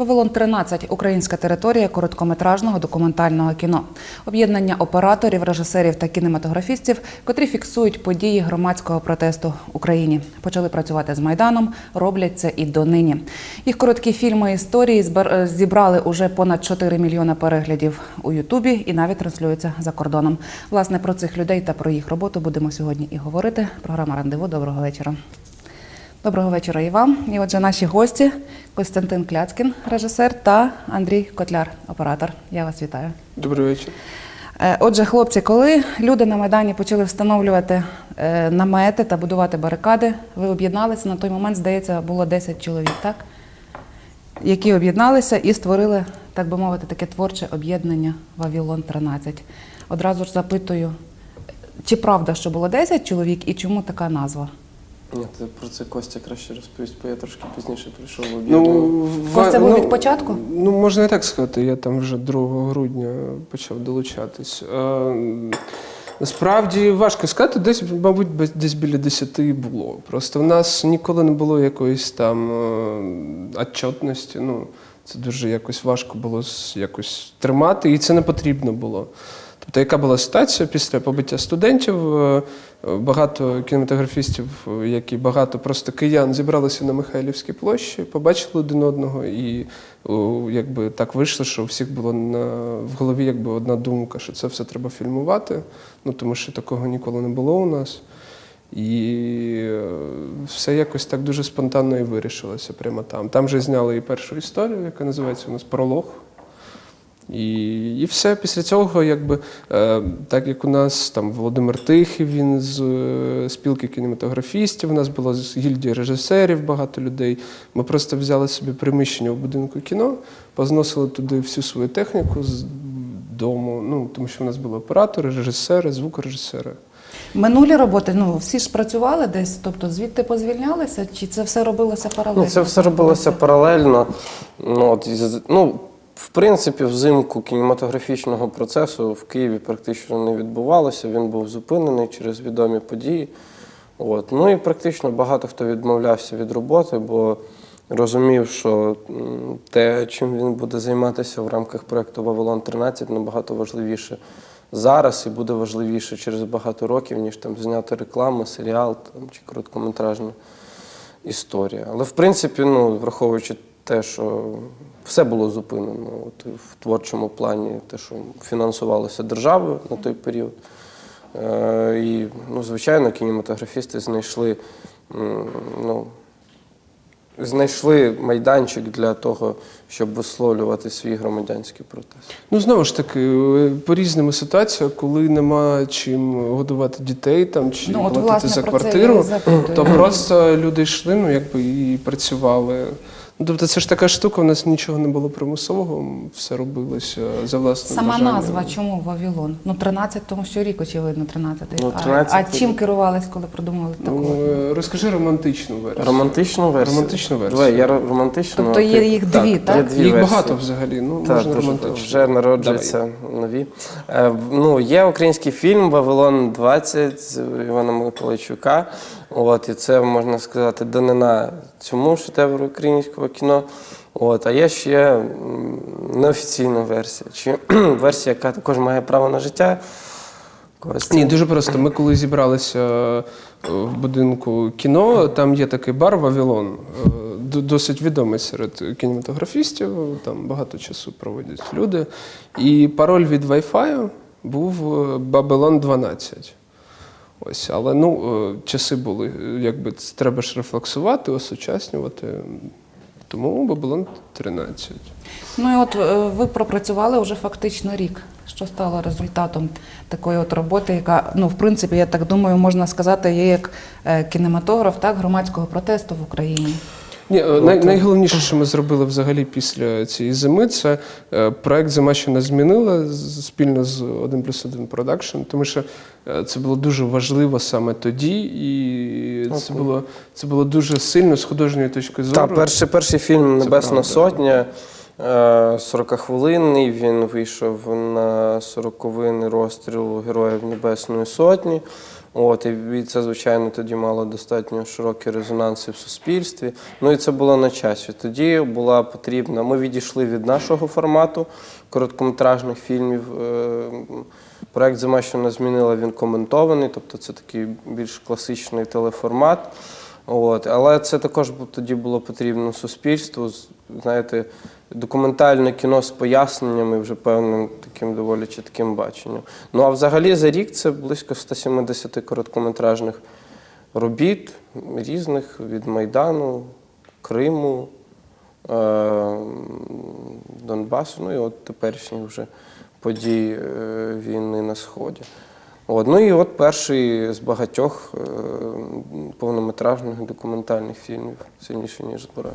Вавилон 13 українська територія короткометражного документального кіно. Об'єднання операторів, режисерів та кінематографістів, котрі фіксують події громадського протесту в Україні. Почали працювати з майданом, роблять це і донині. Їх короткі фільми історії е, зібрали уже понад 4 мільйони переглядів у Ютубі і навіть транслюються за кордоном. Власне про цих людей та про їх роботу будемо сьогодні і говорити. Програма Рандеву. Доброго вечора. Доброго вечора і вам. І отже, наші гості Костянтин Кляцкін, режисер, та Андрій Котляр, оператор. Я вас вітаю. Добрий вечір. Е, Отже, хлопці, коли люди на Майдані почали встановлювати е, намети та будувати барикади, ви об'єдналися. На той момент, здається, було 10 чоловік, так? Які об'єдналися і створили, так би мовити, таке творче об'єднання Вавілон 13. Одразу ж запитую, чи правда, що було 10 чоловік і чому така назва? Ні, ти про це Костя краще розповість, бо я трошки пізніше прийшов в Ну, об'єднання. Костя був ну, від початку? Ну, можна і так сказати, я там вже 2 грудня почав долучатись. Е, Насправді важко сказати, десь, мабуть, десь біля 10 було. Просто в нас ніколи не було якоїсь там е, отчетності. Ну, це дуже якось важко було якось тримати, і це не потрібно було. Тобто, яка була ситуація після побиття студентів? е, Багато кінематографістів, е, як і багато просто киян, зібралися на Михайлівській площі, побачили один одного, і якби так вийшло, що у всіх було на в голові якби одна думка, що це все треба фільмувати. Ну тому що такого ніколи не було у нас. І е, все якось так дуже спонтанно і вирішилося прямо там. Там же зняли і першу історію, яка називається у нас Пролог. І, і все після цього, якби е, так як у нас там Володимир Тихий, він з е, спілки кінематографістів, у нас було з гільдії режисерів багато людей. Ми просто взяли собі приміщення в будинку кіно, позносили туди всю свою техніку з дому. Ну тому що в нас були оператори, режисери, звукорежисери. Минулі роботи, ну всі ж працювали десь, тобто звідти позвільнялися, чи це все робилося паралельно? Ну, це все робилося паралельно. Ну, от, ну, в принципі, взимку кінематографічного процесу в Києві практично не відбувалося. Він був зупинений через відомі події. От. Ну і практично багато хто відмовлявся від роботи, бо розумів, що те, чим він буде займатися в рамках проєкту Вавилон 13, набагато важливіше зараз і буде важливіше через багато років, ніж там зняти рекламу, серіал там, чи короткометражну історія. Але в принципі, ну, враховуючи те, що все було зупинено от, в творчому плані, те, що фінансувалося державою на той період. Е, і, ну, звичайно, кінематографісти знайшли, ну, знайшли майданчик для того, щоб висловлювати свій громадянський протест. Ну, знову ж таки, е, по різними ситуаціям, коли нема чим годувати дітей там чи Ну, от, платити власне, за квартиру, то просто люди йшли, ну якби і працювали. Ну, тобто це ж така штука, у нас нічого не було примусового, все робилося за власним Сама бажанням. назва чому Вавілон? Ну 13, тому що рік, очевидно, 13. Ну, А- 13 а, чим керувались, коли придумали таку? Ну, розкажи романтичну версію. Романтичну версію? Романтичну версію. Давай, я ро- романтичну. Тобто є ти- їх дві, так? є дві Їх версії. багато взагалі, ну Так, можна дуже романтично. вже народжуються нові. Е, ну, є український фільм Вавилон 20 з Івана Миколайчука. От, і це можна сказати данина цьому шедевру українського кіно. От, а є ще неофіційна версія, чи версія, яка також має право на життя. Костя. Ні, дуже просто. Ми коли зібралися е, в будинку кіно, там є такий бар Вавилон, е, досить відомий серед кінематографістів. Там багато часу проводять люди. І пароль від Wi-Fi був е, Babylon 12. Ось, але ну, е, часи були, е, якби треба ж рефлексувати, осучаснювати. Тому Бабилон 13. Ну і от е, ви пропрацювали вже фактично рік. Що стало результатом такої от роботи, яка, ну, в принципі, я так думаю, можна сказати, є як кінематограф так, громадського протесту в Україні. Ні, е, най, найголовніше, що ми зробили взагалі після цієї зими, це е, проект Зима, що нас змінила спільно з 1 плюс 1 продакшн, тому що е, це було дуже важливо саме тоді, і це було, це було дуже сильно з художньої точки зору. Так, перший, перший фільм Небесна. Сотня. е, 40-хвилинний, він вийшов на 40-винний розстріл Героїв Небесної Сотні. От, і це, звичайно, тоді мало достатньо широкий резонанс в суспільстві. Ну і це було на часі. Тоді була потрібна. Ми відійшли від нашого формату короткометражних фільмів. Е, Проект Зима, що не змінила, він коментований, тобто це такий більш класичний телеформат. От. Але це також тоді було потрібно суспільству. Знаєте, документальне кіно з поясненнями, вже певним таким доволі чітким баченням. Ну а взагалі за рік це близько 170 короткометражних робіт різних від Майдану, Криму, е, Донбасу, ну і от теперішніх вже подій е, війни на Сході. От, ну і от перший з багатьох е, повнометражних документальних фільмів сильніше, ніж зброя.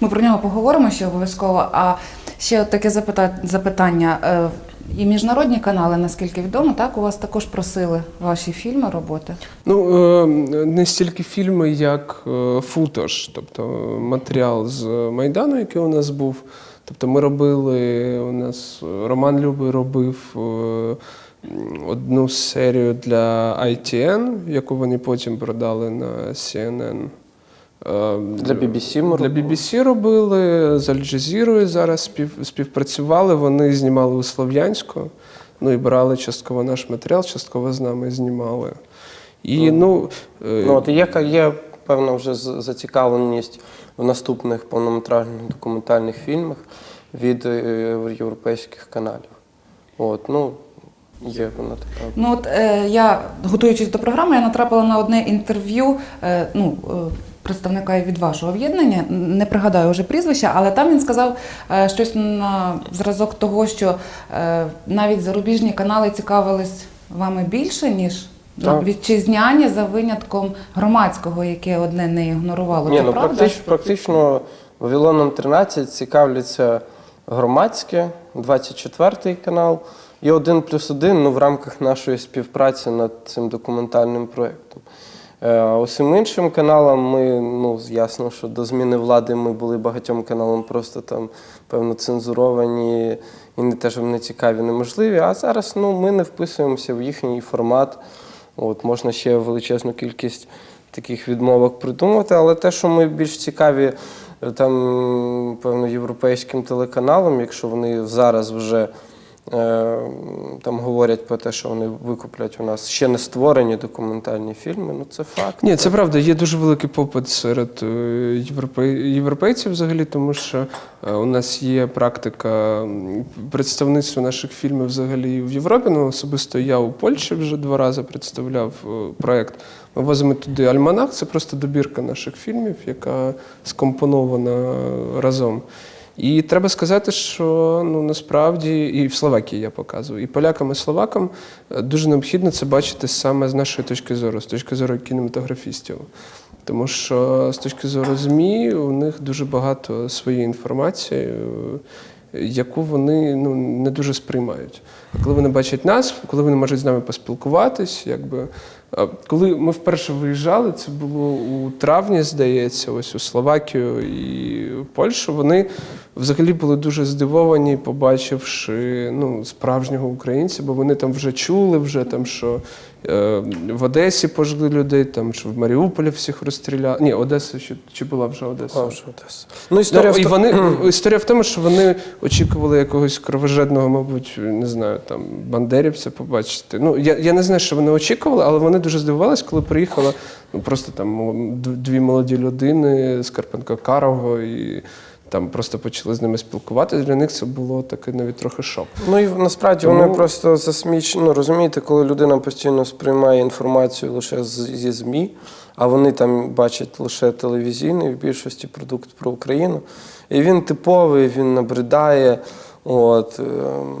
Ми про нього поговоримо ще обов'язково. А ще от таке запита- запитання. Е, І міжнародні канали, наскільки відомо, так у вас також просили ваші фільми роботи. Ну, е, не стільки фільми, як е, футаж, тобто матеріал з Майдану, який у нас був. Тобто ми робили, у нас Роман Любий робив е, одну серію для ITN, яку вони потім продали на CNN. Е, Для BBC ми Для. BBC робили, з Аль-Джазірою зараз спів, співпрацювали. Вони знімали у Слов'янську, ну і брали частково наш матеріал, частково з нами знімали. І ну, е, Ну, от є, є певна вже зацікавленість в наступних повнометражних документальних фільмах від е, європейських каналів. От, ну, є вона така. Ну от е, я, готуючись до програми, я натрапила на одне інтерв'ю е, ну, е, представника від вашого об'єднання. Не пригадаю вже прізвища, але там він сказав е, щось на зразок того, що е, навіть зарубіжні канали цікавились вами більше, ніж ну, Так. вітчизняні за винятком громадського, яке одне не ігнорувало. Ні, Це ну правда? практично, практично Вавилоном 13 цікавляться громадське, 24 канал і 1 плюс 1 ну, в рамках нашої співпраці над цим документальним проєктом. Е, усім іншим каналам ми, ну, ясно, що до зміни влади ми були багатьом каналам просто там, певно, цензуровані і не те, що вони цікаві, неможливі. А зараз ну, ми не вписуємося в їхній формат. От, можна ще величезну кількість таких відмовок придумати, але те, що ми більш цікаві е, там, певно, європейським телеканалам, якщо вони зараз вже там говорять про те, що вони викуплять у нас ще не створені документальні фільми, ну це факт. Ні, це правда. Є дуже великий попит серед е, європей- європейців взагалі, тому що е, у нас є практика представництва наших фільмів взагалі в Європі. Ну, особисто я у Польщі вже два рази представляв е, проект. Ми возимо туди альманах, це просто добірка наших фільмів, яка скомпонована разом. І треба сказати, що ну насправді і в Словакії я показую, і полякам, і словакам е, дуже необхідно це бачити саме з нашої точки зору, з точки зору кінематографістів. Тому що з точки зору ЗМІ у них дуже багато своєї інформації, е, яку вони ну, не дуже сприймають. А коли вони бачать нас, коли вони можуть з нами поспілкуватись, якби. Коли ми вперше виїжджали, це було у травні, здається, ось у Словакію і Польщу. Вони взагалі були дуже здивовані, побачивши ну, справжнього українця, бо вони там вже чули, вже там, що е, в Одесі пожгли людей, там, що в Маріуполі всіх розстріляли. Ні, Одеса ще чи була вже Одеса? Вже Одеса. Ну, історія Ну, і в то- вони історія в тому, що вони очікували якогось кровожадного, мабуть, не знаю, там бандерівця побачити. Ну я, я не знаю, що вони очікували, але вони дуже здивувалися, коли приїхала ну просто там дві молоді людини з Карпенко Карого і. Там просто почали з ними спілкуватися. Для них це було таке навіть трохи шок. Ну і насправді Тому- вони просто засмічені. Ну розумієте, коли людина постійно сприймає інформацію лише зі ЗМІ, а вони там бачать лише телевізійний в більшості продукт про Україну. І він типовий, він набридає. От, ем,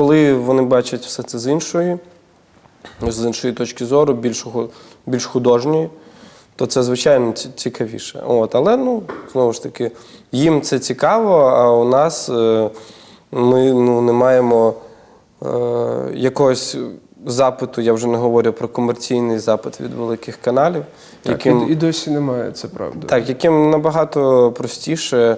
коли вони бачать все це з іншої, з іншої точки зору, більшого, більш художньої, то це звичайно цікавіше. От, але ну, знову ж таки, їм це цікаво, а у нас е, ми ну, не маємо е, якогось запиту, я вже не говорю про комерційний запит від великих каналів, Так, яким, і, і досі немає, це правда. так, яким набагато простіше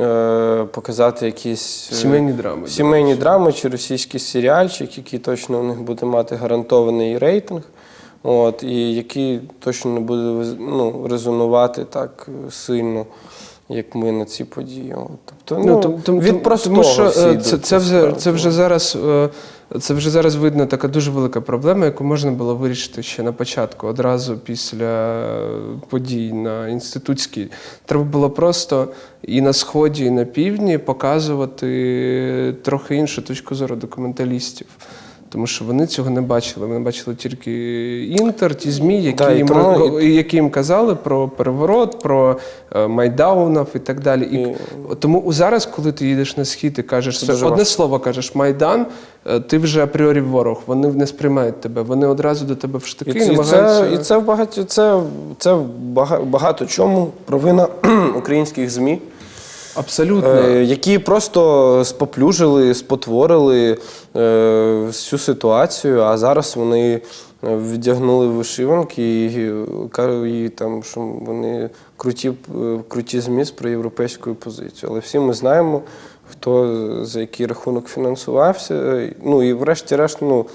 е, показати якісь е, Сімейні драми. сімейні драми чи російський серіальчик, який точно у них буде мати гарантований рейтинг. от, і який точно не буде ну, резонувати так сильно, як ми на ці події. Тобто, ну, тому- тому- від простого тому що всі е, це, це, вже, це вже зараз. е, Це вже зараз видно така дуже велика проблема, яку можна було вирішити ще на початку, одразу після подій на інститутській. Треба було просто і на сході, і на півдні показувати трохи іншу точку зору документалістів. Тому що вони цього не бачили. Вони бачили тільки інтер, ті ЗМІ, які, Да, їм, тому- ро- і які їм казали про переворот, про е, майдаунов і так далі. І, І- тому зараз, коли ти їдеш на схід і кажеш Це одне слово, кажеш Майдан, е, ти вже апріорі ворог. Вони не сприймають тебе. Вони одразу до тебе в штики І намагаються. це, і це в багато, це, це в бага- багато чому провина українських ЗМІ. Абсолютно. Е, які просто споплюжили, спотворили е, всю ситуацію, а зараз вони вдягнули вишиванки і, е, ка- і там, що вони круті, е, круті зміст про європейську позицію. Але всі ми знаємо, хто за який рахунок фінансувався. Ну і врешті-решт, ну,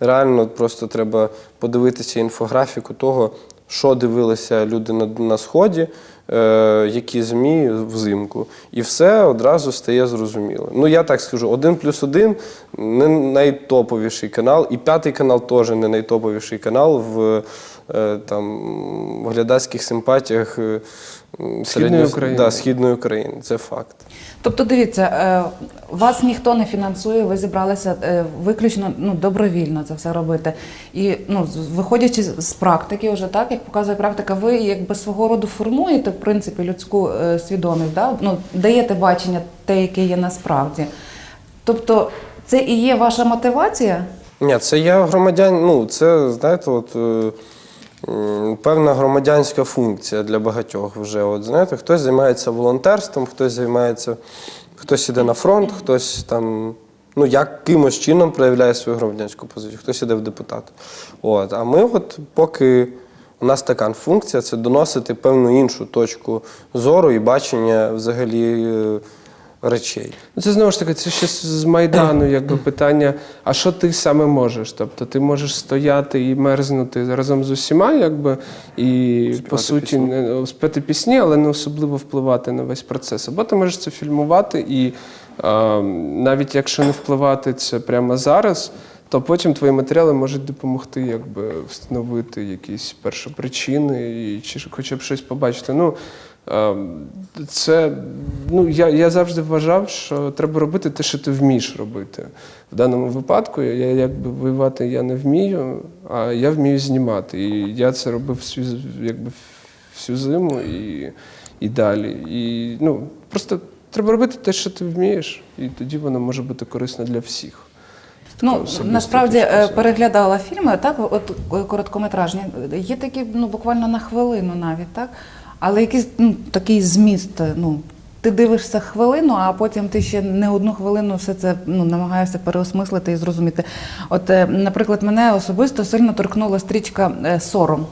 реально просто треба подивитися інфографіку того, що дивилися люди на, на сході, е, які ЗМІ взимку. І все одразу стає зрозуміло. Ну, я так скажу: один плюс один не найтоповіший канал, і п'ятий канал теж не найтоповіший канал в е, там, глядацьких симпатіях середньо- України. Да, Східної України. Це факт. Тобто, дивіться, е, вас ніхто не фінансує, ви зібралися е, виключно ну, добровільно це все робити. І ну, виходячи з з практики, вже так як показує практика, ви якби свого роду формуєте в принципі людську е, свідомість, да? ну, даєте бачення те, яке є насправді. Тобто, це і є ваша мотивація? Ні, це я громадян. Ну, це, знаєте, от. Певна громадянська функція для багатьох вже. От знаєте, хтось займається волонтерством, хтось займається, хтось іде на фронт, хтось там ну якимось чином проявляє свою громадянську позицію, хтось іде в депутати. От, а ми, от поки у нас така функція, це доносити певну іншу точку зору і бачення взагалі е, речей. Ну, Це знову ж таки, це ще з Майдану, якби питання, а що ти саме можеш? Тобто ти можеш стояти і мерзнути разом з усіма, якби, і Співати по суті пісні. спити пісні, але не особливо впливати на весь процес. Або ти можеш це фільмувати, і а, навіть якщо не впливати це прямо зараз, то потім твої матеріали можуть допомогти якби, встановити якісь першопричини і чи хоча б щось побачити. Ну, Ем, Це ну я, я завжди вважав, що треба робити те, що ти вмієш робити. В даному випадку я якби воювати я не вмію, а я вмію знімати. І я це робив всю якби всю зиму і, і далі. І ну просто треба робити те, що ти вмієш, і тоді воно може бути корисно для всіх. Ну насправді е, переглядала фільми, так от е, короткометражні. Є такі, ну буквально на хвилину навіть, так. Але якийсь ну, такий зміст. е, Ну ти дивишся хвилину, а потім ти ще не одну хвилину все це ну намагаєшся переосмислити і зрозуміти. От, е, наприклад, мене особисто сильно торкнула стрічка е, сором.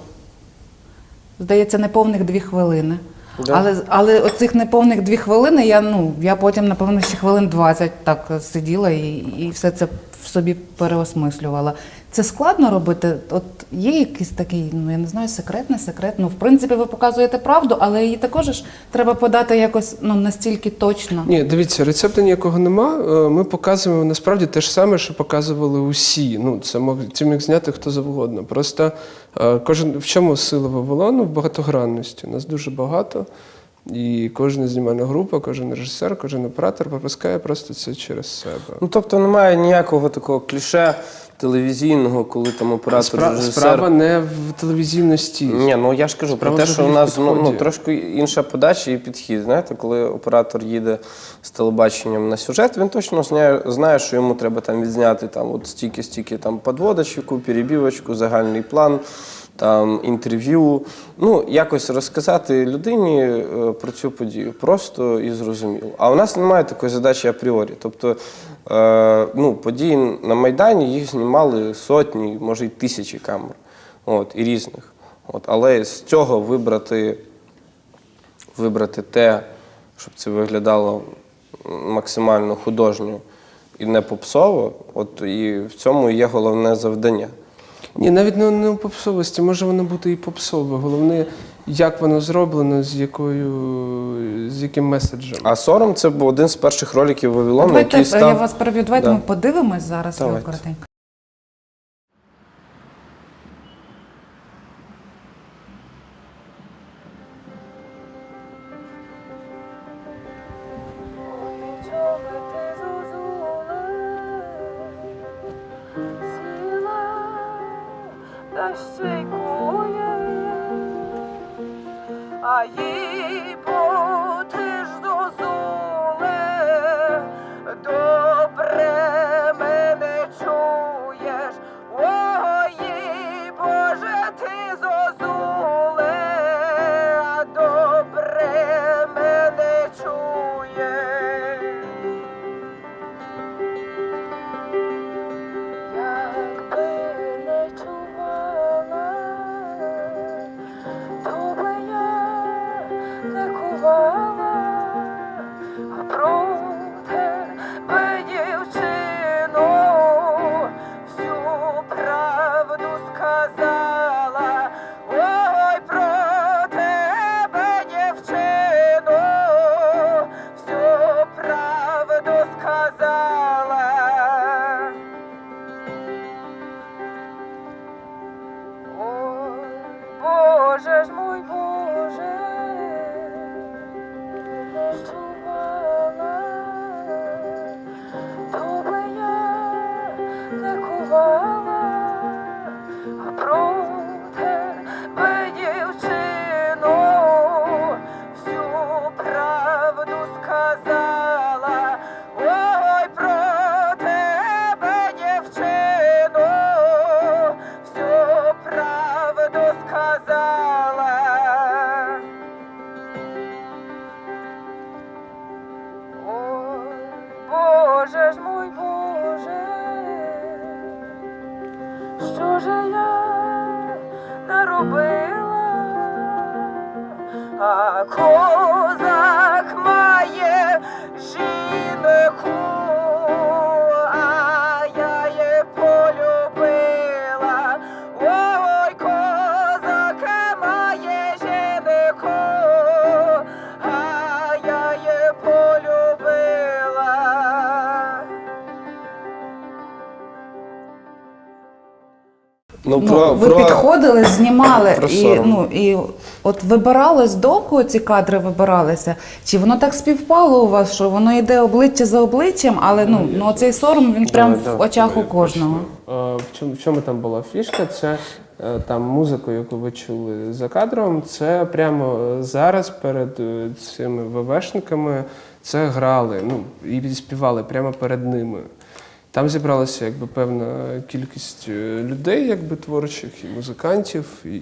Здається, неповних дві хвилини. Да. Але, але оцих неповних дві хвилини я, ну, я потім, напевно, ще хвилин 20 так сиділа і, і все це в собі переосмислювала. Це складно робити? От є якийсь такий, ну я не знаю, секрет, не секрет. Ну, в принципі, ви показуєте правду, але її також ж треба подати якось ну, настільки точно. Ні, дивіться, рецепту ніякого нема. Е, Ми показуємо насправді те ж саме, що показували усі. Ну, це мог це міг зняти хто завгодно. Просто е, кожен в чому сила Вавилону в багатогранності. Нас дуже багато. І кожна знімальна група, кожен режисер, кожен оператор пропускає просто це через себе. Ну, тобто немає ніякого такого кліше телевізійного, коли там оператор Спра- режисер. Справа не в телевізійності. Ні, ну я ж кажу Справа про те, що у взагалі в нас ну, ну, підході. трошки інша подача і підхід. Знаєте, коли оператор їде з телебаченням на сюжет, він точно знає, знає що йому треба там відзняти там, от стільки-стільки там подводочку, перебівочку, загальний план, там інтерв'ю. Ну, якось розказати людині е, про цю подію просто і зрозуміло. А у нас немає такої задачі апріорі. Тобто, е, ну, події на Майдані їх знімали сотні, може й тисячі камер. От, і різних. От, але з цього вибрати, вибрати те, щоб це виглядало максимально художньо і не попсово, от і в цьому є головне завдання. Ні, навіть не, не у попсовості, може воно бути і попсове. Головне, як воно зроблено, з якою з яким меседжем. А сором це був один з перших роликів Вавилону, Давайте я став. вас переб'ю. Давайте Да. ми подивимось зараз його Давайте. коротенько. Боже ж Ну, Ну, про, ви про... підходили, знімали Про і сором. ну і от вибиралось довго ці кадри вибиралися. Чи воно так співпало у вас, що воно йде обличчя за обличчям, але ну, ну цей сором він прям в очах у кожного. Е, В чому, в чому там була фішка? Це е, там музику, яку ви чули за кадром. Це прямо е, зараз перед е, цими ВВшниками це грали. Ну і співали прямо перед ними. Там зібралася якби певна кількість е, людей, якби творчих, і музикантів, і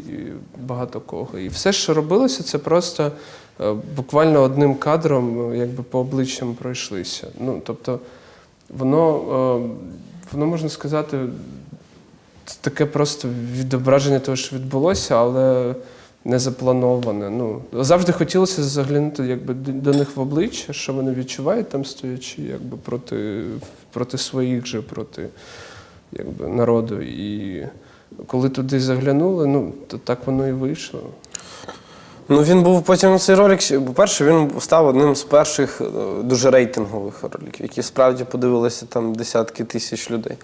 багато кого. І все, що робилося, це просто е, буквально одним кадром, е, якби по обличчям пройшлися. Ну тобто, воно, воно можна сказати, це таке просто відображення того, що відбулося, але не заплановане. Ну, завжди хотілося заглянути якби, до них в обличчя, що вони відчувають там стоячи, якби проти, проти своїх же, проти якби, народу. І коли туди заглянули, ну, то так воно і вийшло. Ну він був потім цей ролик. По-перше, він став одним з перших е, дуже рейтингових роликів, які справді подивилися там десятки тисяч людей.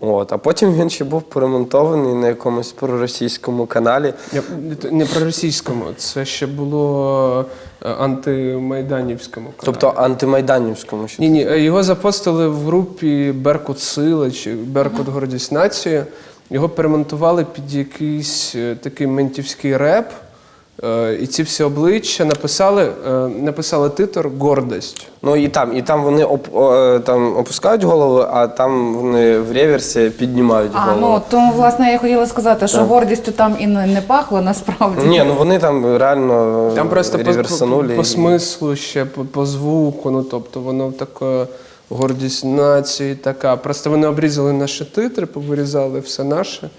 От, а потім він ще був поремонтований на якомусь проросійському каналі. Я- Не про російському, це ще було е, антимайданівському. каналі. Тобто антимайданівському ще. Ні, ні, його запостили в групі Беркут Сила чи Беркут Гордість Нації. Його перемонтували під якийсь е, такий ментівський реп. Е, І ці всі обличчя написали, е, написали титр Гордость. Ну і там, і там вони оп, о, е, там опускають голови, а там вони в реверсі піднімають А, голову. ну тому власне я хотіла сказати, що Так. гордістю там і не, не пахло насправді. Ні, ну вони там реально Там просто по, по, по смислу ще, по, по звуку, ну тобто воно таке гордість нації така. Просто вони обрізали наші титри, повирізали все наше.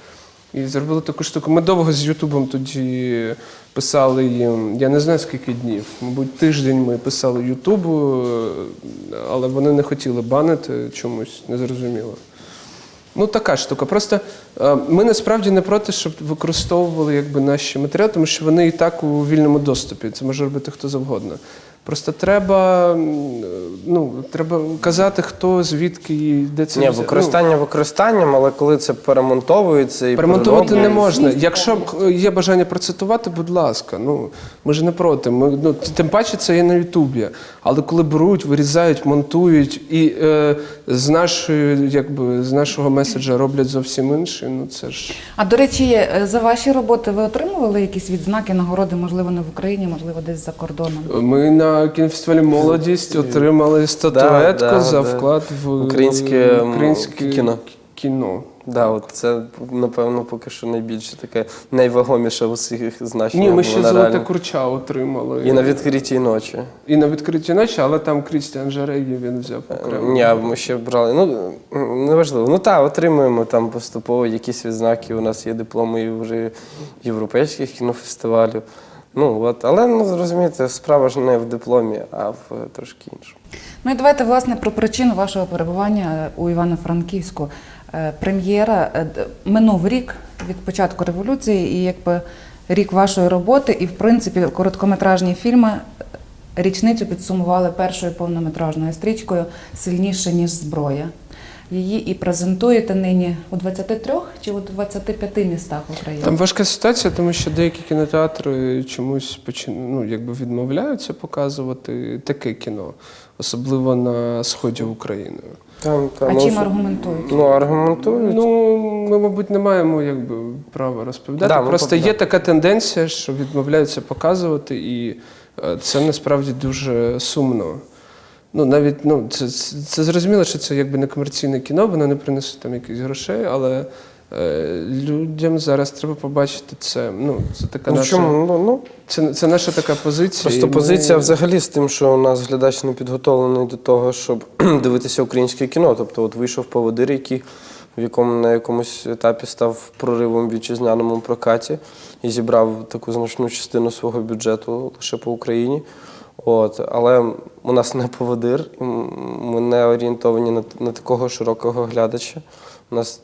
І зробили таку штуку. Ми довго з Ютубом тоді писали їм, я не знаю скільки днів, мабуть, тиждень ми писали Ютубу, але вони не хотіли банити чомусь, незрозуміло. Ну, така штука. Просто е, ми насправді не проти, щоб використовували якби, наші матеріали, тому що вони і так у вільному доступі. Це може робити хто завгодно. Просто треба, ну, треба казати, хто, звідки і де це Ні, взя- використання використанням, але коли це перемонтовується і Перемонтувати не можна. Якщо є бажання процитувати, будь ласка. Ну ми ж не проти. Ми ну тим паче це є на Ютубі. Але коли беруть, вирізають, монтують і е, з нашої, якби з нашого меседжа роблять зовсім інше. Ну це ж А до речі, е, за ваші роботи ви отримували якісь відзнаки, нагороди, можливо, не в Україні, можливо, десь за кордоном? ми на кінофестивалі молодість отримали статуетку да, за да. вклад в Українське, українське кіно. кіно. Да, от це напевно поки що найбільше таке найвагоміше в усіх значеннях. Ні, ми ще вона золоте реально- курча отримали. І на відкритій ночі. І на відкритій ночі, але там Крістіан Жарегі він взяв окремо. Ні, ми ще брали. Ну неважливо. Ну так, отримуємо там поступово якісь відзнаки. У нас є дипломи і вже європейських кінофестивалів. Ну от, але ну зрозумієте, справа ж не в дипломі, а в е, трошки іншому. Ну і давайте власне про причину вашого перебування у Івано-Франківську. Е, Прем'єра е, минув рік від початку революції, і якби рік вашої роботи, і в принципі короткометражні фільми е, річницю підсумували першою повнометражною стрічкою Сильніше ніж зброя. Її і презентуєте нині у 23 чи у 25 містах України. Там важка ситуація, тому що деякі кінотеатри чомусь почин... ну, якби відмовляються показувати таке кіно, особливо на сході України. Там, там, А ну, чим аргументують? Ну, аргументують. Ну, ми, мабуть, не маємо якби, права розповідати. Да, Просто є така тенденція, що відмовляються показувати, і е, це насправді дуже сумно. Ну, навіть ну, це, це, зрозуміло, що це якби не комерційне кіно, воно не принесе там якихось грошей, але е, людям зараз треба побачити це. Ну, це така ну наша, чому? Ну, ну, це, це наша така позиція. і Просто ми- позиція взагалі з тим, що у нас глядач не підготовлений до того, щоб дивитися українське кіно. Тобто, от вийшов поводир, який в якому на якомусь етапі став проривом в вітчизняному прокаті і зібрав таку значну частину свого бюджету лише по Україні. От, але у нас не поводир, і ми не орієнтовані на, на такого широкого глядача. У нас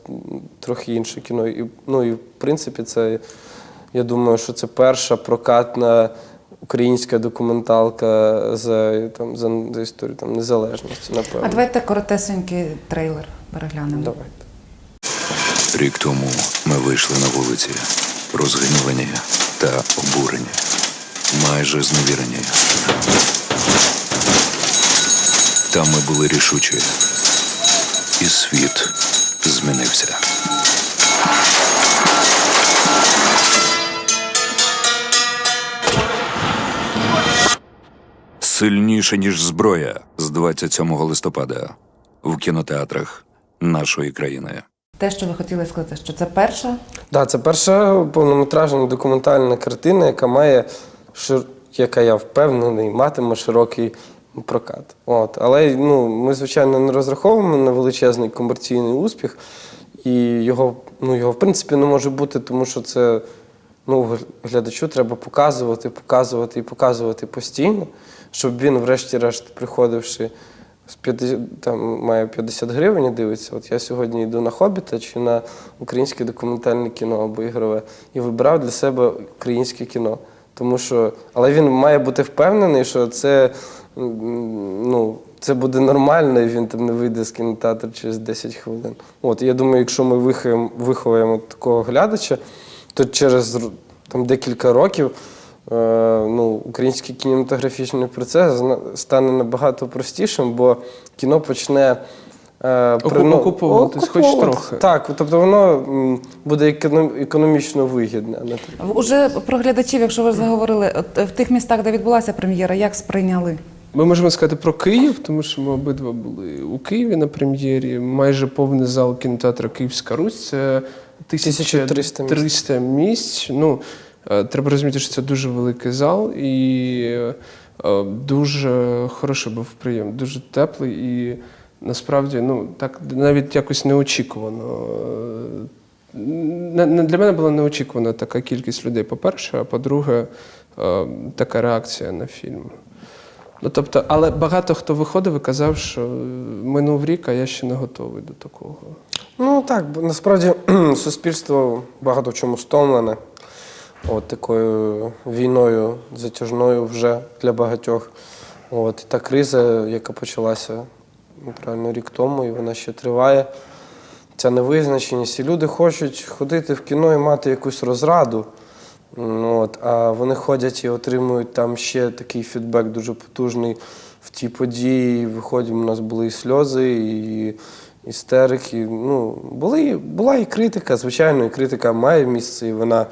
трохи інше кіно. І, ну і в принципі, це я думаю, що це перша прокатна українська документалка за, там, за, за історію там, незалежності, напевно. А давайте коротесенький трейлер переглянемо. Давайте. Рік тому ми вийшли на вулиці, розгнівані та обурені, майже зневірені. Там ми були рішучі, і світ змінився. Сильніше, ніж зброя з 27 листопада в кінотеатрах нашої країни. Те, що ви хотіли сказати, що це перша Да, це перша повнометражна документальна картина, яка має. Яка я впевнений, матиме широкий прокат. От. Але ну, ми, звичайно, не розраховуємо на величезний комерційний успіх, і його, ну, його в принципі не може бути, тому що це ну, глядачу треба показувати, показувати і показувати постійно, щоб він, врешті-решт, приходивши з 50, там має 50 гривень і дивиться. От я сьогодні йду на Хобіта чи на українське документальне кіно або ігрове і вибирав для себе українське кіно. Тому що, але він має бути впевнений, що це, ну, це буде нормально, і він там не вийде з кінотеатру через 10 хвилин. От я думаю, якщо ми виховуємо, виховуємо такого глядача, то через там, декілька років е, ну, український кінематографічний процес стане набагато простішим, бо кіно почне. Е, прино- окуповуватись хоч трохи. Так, тобто воно м, буде економ- економічно вигідне. а не так. Уже про глядачів, якщо ви заговорили, от в тих містах, де відбулася прем'єра, як сприйняли? Ми можемо сказати про Київ, тому що ми обидва були у Києві на прем'єрі. Майже повний зал кінотеатру Київська Русь. Це 1300 місць. 1300 місць. Ну, е, треба розуміти, що це дуже великий зал і е, дуже хороший був прийом, дуже теплий і насправді ну, так навіть якось неочікувано. Е, Для мене була неочікувана така кількість людей, по-перше, а по-друге, е, така реакція на фільм. Ну, тобто, але багато хто виходив і казав, що е, минув рік, а я ще не готовий до такого. Ну так, бо насправді суспільство багато в чому стомлене. От такою війною затяжною вже для багатьох. От та криза, яка почалася правильно рік тому, і вона ще триває. Ця невизначеність. І люди хочуть ходити в кіно і мати якусь розраду. Ну, От, а вони ходять і отримують там ще такий фідбек дуже потужний в ті події. Виходять, у нас були і сльози, і істерики. Ну, були, була і критика, звичайно, і критика має місце, і вона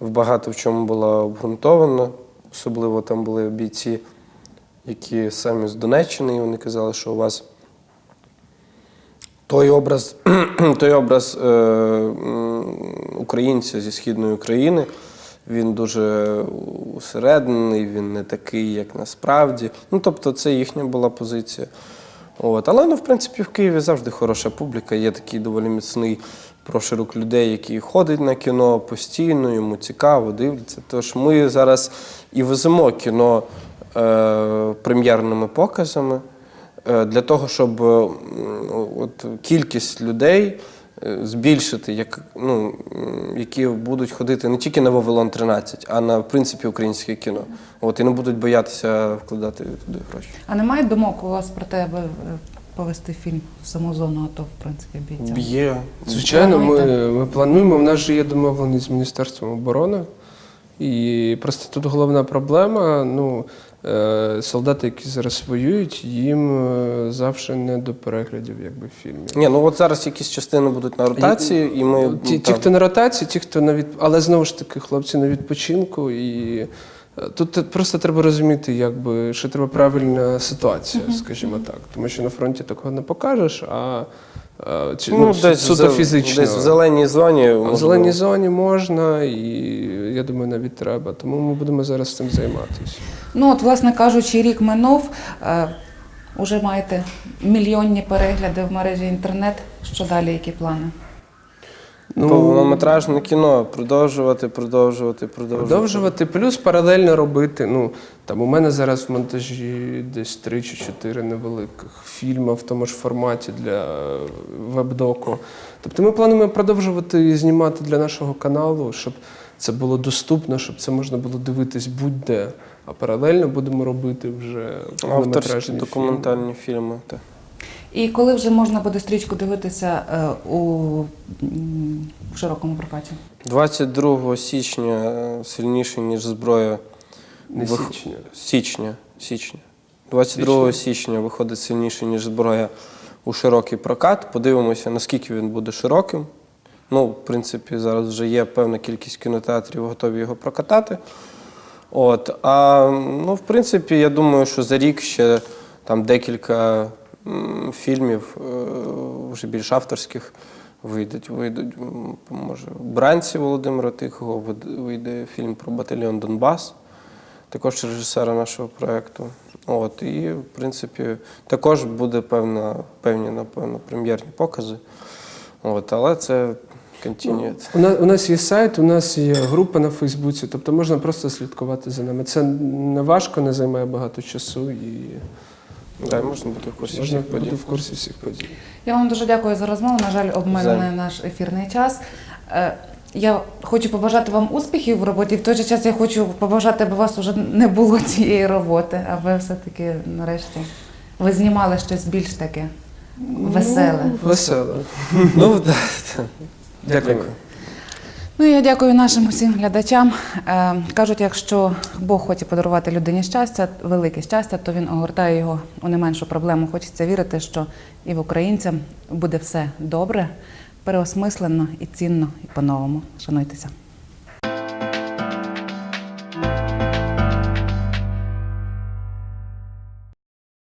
в багато в чому була обґрунтована. Особливо там були бійці, які самі з Донеччини, і вони казали, що у вас той образ, той образ е, українця зі Східної України, він дуже усереднений, він не такий, як насправді. Ну, тобто, це їхня була позиція. От. Але ну, в принципі в Києві завжди хороша публіка. Є такий доволі міцний проширок людей, які ходять на кіно постійно, йому цікаво, дивляться. Тож ми зараз і веземо кіно е, прем'єрними показами для того, щоб е, от, кількість людей е, збільшити, як, ну, які будуть ходити не тільки на Вавилон 13, а на в принципі українське кіно. От, і не будуть боятися вкладати туди гроші. А немає думок у вас про те, аби е, повести фільм в саму зону АТО, в принципі, бійцям? Є. Звичайно, ми, ми плануємо. У нас же є домовленість з Міністерством оборони. І просто тут головна проблема. Ну, е, солдати, які зараз воюють, їм е, завжди не до переглядів якби, фільмів. Ні, ну от зараз якісь частини будуть на ротації, і ми Ті, ті, хто на ротації, ті, хто на від... але знову ж таки, хлопці на відпочинку. І е, тут просто треба розуміти, якби, що треба правильна ситуація, скажімо так. Тому що на фронті такого не покажеш, а чи, ну, ну, десь, суто в, фізично. десь в зеленій зоні. А в зеленій зоні можна, і я думаю, навіть треба. Тому ми будемо зараз цим займатися. Ну, от, власне кажучи, рік минув. Е, уже маєте мільйонні перегляди в мережі інтернет. Що далі, які плани? Ну, Повнометражне кіно продовжувати, продовжувати, продовжувати. Продовжувати, плюс паралельно робити. Ну, там у мене зараз в монтажі десь три чи чотири невеликих фільми в тому ж форматі для е, веб-доку. Тобто ми плануємо продовжувати знімати для нашого каналу, щоб це було доступно, щоб це можна було дивитись будь-де. А паралельно будемо робити вже Авторські повнометражні документальні фільми. так. І коли вже можна буде стрічку дивитися е, у широкому прокаті? 22 січня е, сильніше, ніж зброя. Не вих- січня. Січня. Січня. 22 січня виходить сильніше, ніж зброя у широкий прокат. Подивимося, наскільки він буде широким. Ну, в принципі, зараз вже є певна кількість кінотеатрів, готові його прокатати. От. А ну, в принципі, я думаю, що за рік ще там декілька фільмів, е, вже більш авторських, вийдуть. Вийдуть, може, Бранці Володимира Тихого вийде фільм про батальйон Донбас, також режисера нашого проєкту. От, і, в принципі, також буде певна, певні, напевно, прем'єрні покази. От, але це континует. У нас, у нас є сайт, у нас є група на Фейсбуці, тобто можна просто слідкувати за нами. Це не важко, не займає багато часу і Так, можна бути в курсі можна всіх бути подій. в курсі всіх подій. Я вам дуже дякую за розмову. На жаль, обмежений Взаємно. наш ефірний час. Е, Я хочу побажати вам успіхів в роботі. В той же час я хочу побажати, аби у вас вже не було цієї роботи, а ви все-таки нарешті ви знімали щось більш таке веселе. Весело. Ну, так. Дякую. Ну я дякую нашим усім глядачам. Е, кажуть, якщо Бог хоче подарувати людині щастя, велике щастя, то він огортає його у не меншу проблему. Хочеться вірити, що і в українцям буде все добре, переосмислено і цінно, і по-новому. Шануйтеся.